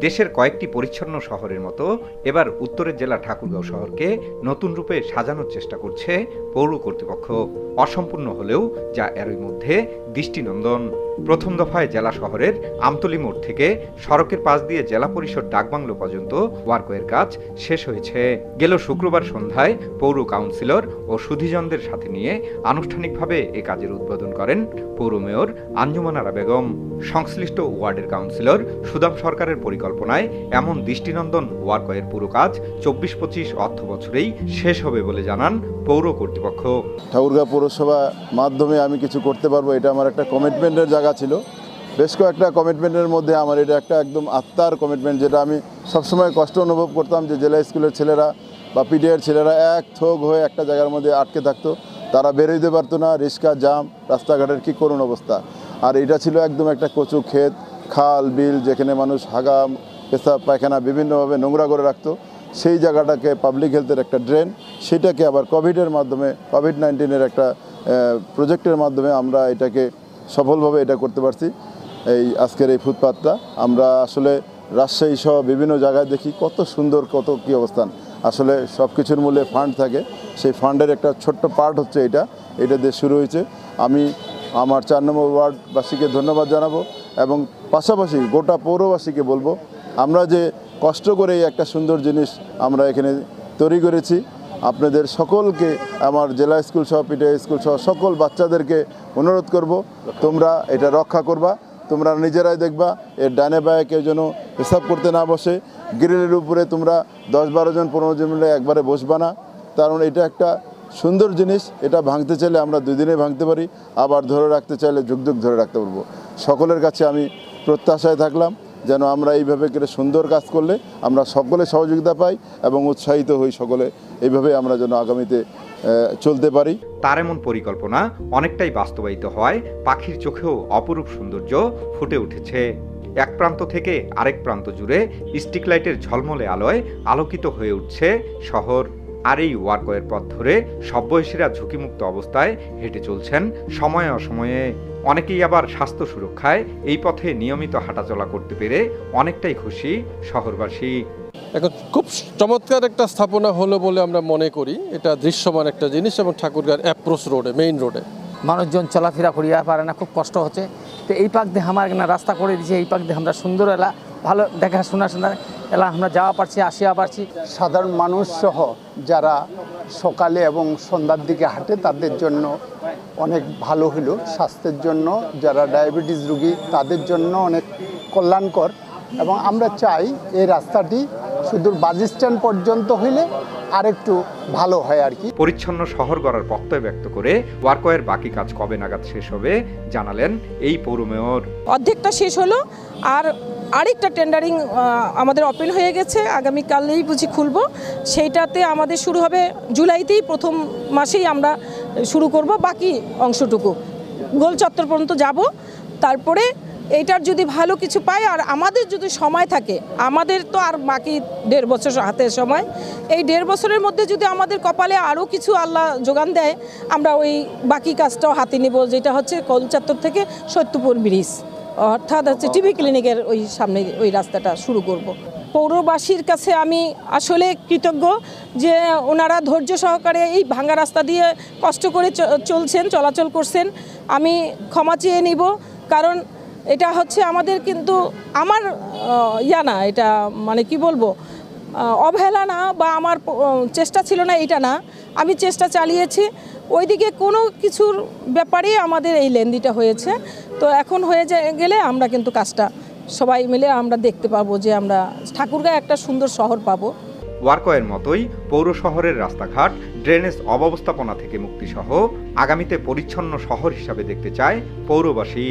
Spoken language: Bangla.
দেশের কয়েকটি পরিচ্ছন্ন শহরের মতো এবার উত্তরের জেলা ঠাকুরগাঁও শহরকে নতুন রূপে সাজানোর চেষ্টা করছে পৌর কর্তৃপক্ষ। অসম্পূর্ণ হলেও যা এরই মধ্যে দৃষ্টিনন্দন। প্রথম দফায় জেলা শহরের আমতলি মোড় থেকে সড়কের পাশ দিয়ে জেলা পরিষদ ডাকবাংলো পর্যন্ত ওয়ার্কওয়ের কাজ শেষ হয়েছে। গেল শুক্রবার সন্ধ্যায় পৌর কাউন্সিলর ও সুধিজনদের সাথে নিয়ে আনুষ্ঠানিকভাবে এ কাজের উদ্বোধন করেন পৌর মেয়র আঞ্জুমানারা বেগম। সংশ্লিষ্ট ওয়ার্ডের কাউন্সিলর সুদাম সরকারের পরিকল্পনায় এমন দৃষ্টিনন্দন ওয়ার্কওয়ের পুরো কাজ চব্বিশ পঁচিশ অর্থ বছরেই শেষ হবে বলে জানান পৌর কর্তৃপক্ষ। ঠাকুরগাঁও পৌরসভা মাধ্যমে আমি কিছু করতে পারব, এটা আমার একটা কমিটমেন্টের জায়গা ছিল। বেশ কয়েকটা কমিটমেন্টের মধ্যে আমার এটা একটা একদম আত্মার কমিটমেন্ট যেটা আমি সবসময় কষ্ট অনুভব করতাম যে জেলা স্কুলের ছেলেরা বা পিডিআর ছেলেরা এক থোক হয়ে একটা জায়গার মধ্যে আটকে থাকতো। তারা বেরোইতে পারতো না, রিক্সা, জাম, রাস্তাঘাটের কী করুন অবস্থা। আর এটা ছিল একদম একটা কচু ক্ষেত খাল, বিল যেখানে মানুষ হাগা পেশাব পায়খানা বিভিন্নভাবে নোংরা করে রাখতো, সেই জায়গাটাকে পাবলিক হেলথের একটা ড্রেন সেটাকে আবার কোভিডের মাধ্যমে কোভিড নাইন্টিনের একটা প্রজেক্টের মাধ্যমে আমরা এটাকে সফলভাবে এটা করতে পারছি। এই আজকের এই ফুটপাথটা আমরা আসলে রাজশাহী সহ বিভিন্ন জায়গায় দেখি কত সুন্দর, কত কী অবস্থান। আসলে সব কিছুর মূল্যে ফান্ড থাকে, সেই ফান্ডের একটা ছোট্ট পার্ট হচ্ছে এটা এটা দিয়ে শুরু হয়েছে। আমি আমার চার নম্বর ওয়ার্ডবাসীকে ধন্যবাদ জানাব। এবং পাশাপাশি গোটা পৌরবাসীকে বলব, আমরা যে কষ্ট করে একটা সুন্দর জিনিস আমরা এখানে তৈরি করেছি, আপনাদের সকলকে, আমার জেলা স্কুল সহ পিটিআই স্কুল সহ সকল বাচ্চাদেরকে অনুরোধ করব, তোমরা এটা রক্ষা করবা, তোমরা নিজেরাই দেখবা, এর ডানে বায়ে কেউ যেন হিসাব করতে না বসে, গ্রিলের উপরে তোমরা দশ বারো জন, পনেরো জন মিলে একবারে বসবা না, কারণ এটা একটা সুন্দর জিনিস, এটা ভাঙতে চাইলে আমরা দুই দিনে ভাঙতে পারি, আবার ধরে রাখতে চাইলে যুগ যুগ ধরে রাখতে পারব। সকলের কাছে আমি প্রত্যাশায় থাকলাম যেন আমরা এইভাবে করে সুন্দর কাজ করলে আমরা সকলে সহযোগিতা পাই এবং উৎসাহিত হই সকলে। এইভাবে আমরা যেন আগামীতে চলতে পারি। তার এমন পরিকল্পনা অনেকটাই বাস্তবায়িত হয় পাখির চোখেও অপরূপ সৌন্দর্য ফুটে উঠেছে। এক প্রান্ত থেকে আরেক প্রান্ত জুড়ে স্ট্রিক লাইটের ঝলমলে আলোয় আলোকিত হয়ে উঠছে শহর। আর এই ওয়ার্কওয়ের পথ ধরে সব বয়সীরা ঝুঁকিমুক্ত অবস্থায় হেঁটে চলছেন সময়ে অসময়ে। অনেকেই আবার স্বাস্থ্য সুরক্ষায় এই পথে নিয়মিত হাঁটাচলা করতে পেরে অনেকটাই খুশি শহরবাসী। এখন খুব চমৎকার একটা স্থাপনা হলো বলে আমরা মনে করি। এটা দৃশ্যমান একটা জিনিস এবং ঠাকুরগাঁর অ্যাপ্রোচ রোডে মেইন রোডে মানুষজন চলাফেরা করিয়া পারে না খুব কষ্ট হচ্ছে। তো এই পাক দিয়ে আমার এখানে রাস্তা করে দিয়েছে এই পাক দিয়ে আমরা সুন্দর এলা ভালো দেখাশোনা শোনা এলা আমরা যাওয়া পারছি আসিয়া পারছি। সাধারণ মানুষ সহ যারা সকালে এবং সন্ধ্যার দিকে হাঁটে তাদের জন্য অনেক ভালো হলো স্বাস্থ্যের জন্য যারা ডায়াবেটিস রুগী তাদের জন্য অনেক কল্যাণকর। এবং আমরা চাই এই রাস্তাটি শুধু বাস স্ট্যান্ড পর্যন্ত হইলে আরেকটু ভালো হয় আর কি। পরিচ্ছন্ন শহর গড়ার প্রত্যয় ব্যক্ত করে ওয়ার্কওয়ের বাকি কাজ কবে নাগাদ শেষ হবে জানালেন এই পৌর মেয়র। অর্ধেকটা শেষ হলো আর আরেকটা টেন্ডারিং আমাদের ওপেন হয়ে গেছে। আগামীকালেই বুঝি খুলব। সেইটাতে আমাদের শুরু হবে জুলাইতেই প্রথম মাসেই আমরা শুরু করব, বাকি অংশটুকু। গোল চত্বর পর্যন্ত যাব। তারপরে এইটার যদি ভালো কিছু পাই, আর আমাদের যদি সময় থাকে, আমাদের তো আর বাকি দেড় বছর হাতে সময়, এই দেড় বছরের মধ্যে যদি আমাদের কপালে আরও কিছু আল্লাহ যোগান দেয়, আমরা ওই বাকি কাজটাও হাতে নিব, যেটা হচ্ছে কলচাত্তর থেকে সত্যপুর ব্রিজ। অর্থাৎ হচ্ছে টিভি ক্লিনিকের ওই সামনে ওই রাস্তাটা শুরু করব। পৌরবাসীর কাছে আমি আসলে কৃতজ্ঞ যে ওনারা ধৈর্য সহকারে এই ভাঙ্গা রাস্তা দিয়ে কষ্ট করে চলছেন, চলাচল করছেন। আমি ক্ষমা চেয়ে নিব, কারণ এটা হচ্ছে আমাদের কিন্তু আমার ইয়া না, এটা মানে কি বলব অবহেলা না বা আমার চেষ্টা ছিল না, এটা না। আমি চেষ্টা চালিয়েছি। ওইদিকে কোনো কিছুর ব্যাপারেই আমাদের এই লেন্দিটা হয়েছে। তো এখন হয়ে গেলে আমরা কিন্তু কাজটা সবাই মিলে আমরা দেখতে পাবো যে আমরা ঠাকুরগাঁ একটা সুন্দর শহর পাবো। ওয়ার্কওয়ের মতোই পৌর শহরের রাস্তাঘাট, ড্রেনেজ অব্যবস্থাপনা থেকে মুক্তিসহ আগামীতে পরিচ্ছন্ন শহর হিসাবে দেখতে চায় পৌরবাসী।